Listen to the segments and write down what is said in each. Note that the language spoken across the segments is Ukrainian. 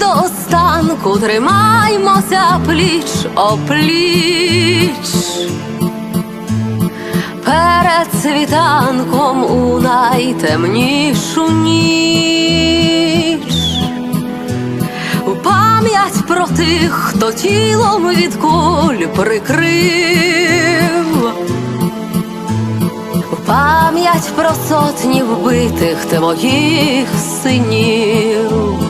До останку тримаймося пліч опліч. Перед світанком у найтемнішу ніч. У пам'ять про тих, хто тілом від куль прикрив. В пам'ять про сотні вбитих твоїх синів.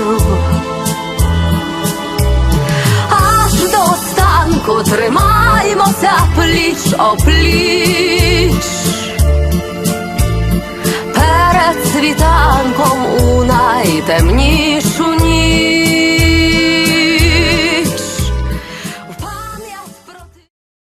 Останку тримаймося пліч опліч. Перед світанком